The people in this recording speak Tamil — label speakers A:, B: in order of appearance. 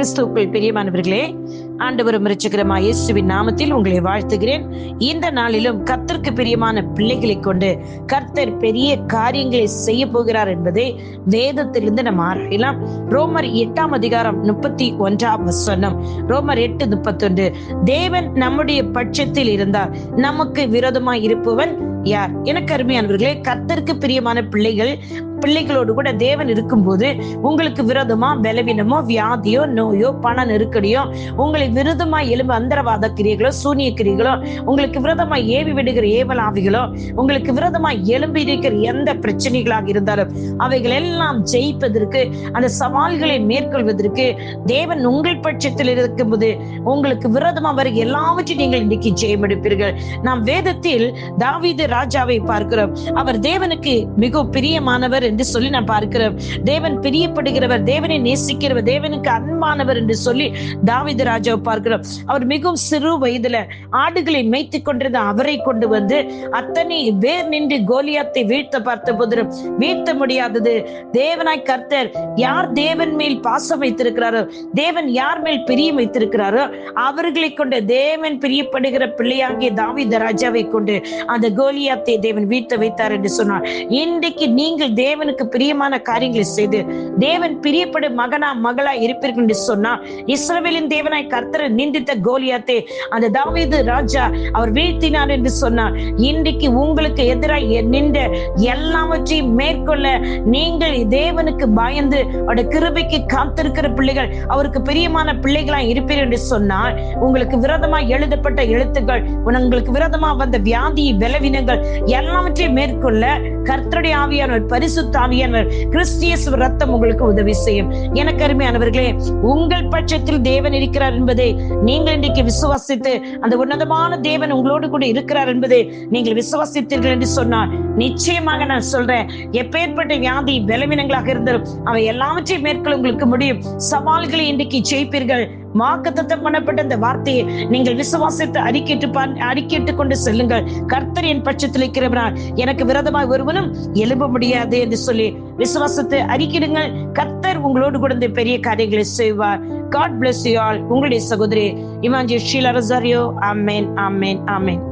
A: கிறிஸ்துக்குள் பிரியமானவர்களே ஆண்டவரும் இரட்சகரமா இயேசுவின் நாமத்தில் உங்களை வாழ்த்துகிறேன். இந்த நாளிலும் கர்த்தருக்கு பிரியமான பிள்ளைகளை கொண்டு கர்த்தர் பெரிய காரியங்களை செய்ய போகிறார் என்பதை வேதத்திலிருந்து நம்ம ஆராயலாம். ரோமர் எட்டாம் அதிகாரம் முப்பத்தி ஒன்றாம் வசனம். ரோமர் எட்டு முப்பத்தொன்று. தேவன் நம்முடைய பட்சத்தில் இருந்தார். நமக்கு விரோதமாய் இருப்பவன் யார்? எனக்கு அருமையானவர்களே கர்த்தருக்கு பிரியமான பிள்ளைகள் பிள்ளைகளோடு கூட தேவன் இருக்கும்போது உங்களுக்கு விரோதமா பலவீனமோ வியாதியோ நோயோ பண நெருக்கடியோ உங்களை விரோதமா எழும்ப அந்தரவாத கிரியைகளோ சூனிய கிரியைகளோ உங்களுக்கு விரோதமா ஏவி விடுகிற ஏவல் ஆவிகளோ உங்களுக்கு விரோதமா எழும்பி இருக்கிற எந்த பிரச்சனைகளாக இருந்தாலும் அவைகள் எல்லாம் ஜெயிப்பதற்கு அந்த சவால்களை மேற்கொள்வதற்கு தேவன் உங்கள் பட்சத்தில் இருக்கும்போது உங்களுக்கு விரதமா வர எல்லாவற்றையும் நீங்கள் இன்னைக்கு ஜெயமெடுப்பீர்கள் நாம் வேதத்தில் தாவீது ராஜாவை பார்க்கிறோம். அவர் தேவனுக்கு மிக பிரியமானவர் என்று சொல்லி நான் பார்க்கிறோம். தேவன் பிரியப்படுகிறவர் தேவனை நேசிக்கிறவர் தேவனுக்கு அன்பானவர் என்று சொல்லி தாவீது ராஜா பார்க்கிறோம். அவர் மிகவும் சிறு வயதுல ஆடுகளை மேய்த்து கொண்டிருந்த அவரை கொண்டு வந்து அத்தனை வேர் நின்று கோலியாத்தை வீழ்த்த பார்த்த போதிலும் வீழ்த்த முடியாதது. தேவனாய் கர்த்தர் யார் தேவன் மேல் பாசம் வைத்திருக்கிறாரோ தேவன் யார் மேல் பிரியம் வைத்திருக்கிறாரோ அவர்களை கொண்டு தேவன் பிரியப்படுகிற பிள்ளையாகிய தாவித ராஜாவை கொண்டு அந்த கோலியாத்தை தேவன் வீழ்த்த வைத்தார் என்று சொன்னார். இன்றைக்கு நீங்கள் தேவனுக்கு பிரியமான காரியங்களை செய்து தேவன் பிரியப்படும் மகனா மகளா இருப்பீர்கள் என்று சொன்னா இஸ்ரவேலின் தேவனாய் கர்த்தரை நிந்தித்த கோலியாத்தே அந்த தாவீது ராஜா அவர் வீழ்த்தினார் என்று சொன்னார். இன்றைக்கு உங்களுக்கு எதிராக நின்ற எல்லாவற்றையும் மேற்கொள்ள நீங்கள் தேவனுக்கு பயந்து அவருடைய கிருபைக்கு காத்திருக்கிற பிள்ளைகள் அவருக்கு பிரியமான பிள்ளைகளா இருப்பீர்கள் என்று சொன்னால் உங்களுக்கு விரதமா எழுதப்பட்ட எழுத்துக்கள் உங்களுக்கு விரதமா வந்த வியாதி பலவீனங்கள் எல்லாவற்றையும் மேற்கொள்ள கர்த்தருடைய ஆவியானவர் பரிசுத்த ஆவியானவர் கிறிஸ்தியஸ் ரத்தம் உங்களுக்கு உதவி செய்யும். எனக்கு அருமையானவர்களே உங்கள் பட்சத்தில் தேவன் இருக்கிறார் என்பது நீங்கள் இன்றைக்கு விசுவாசித்து அந்த உன்னதமான தேவன் உங்களோடு கூட இருக்கிறார் என்பதை நீங்கள் விசுவாசித்தீர்கள் என்று சொன்னால் நிச்சயமாக நான் சொல்றேன். எப்பேற்பட்ட வியாதி பலவீனங்களாக இருந்தாலும் அவை எல்லாவற்றையும் மேற்கொள்ள உங்களுக்கு முடியும். சவால்களை இன்றைக்கு ஜெயிப்பீர்கள். வாக்குத்தத்தம் பண்ணப்பட்ட இந்த வார்த்தையை நீங்கள் விசுவாசித்து அறிக்கைட்டு அறிக்கைட்டு கொண்டு செல்லுங்கள். கர்த்தர் என் பட்சத்தில் இருக்கிறவரால் எனக்கு விரதமாய் ஒருவனும் எழும்ப முடியாது என்று சொல்லி விசுவாசத்தை அறிக்கிடுங்கள் கர்த்தர் உங்களோடு கூட இந்த பெரிய காரியங்களை செய்வார். காட் பிளஸ் யூ ஆல் உங்களுடைய சகோதரி இமாஞ்சி ஷீலா அம்மேன் ஆமேன் ஆமேன் ஆமேன்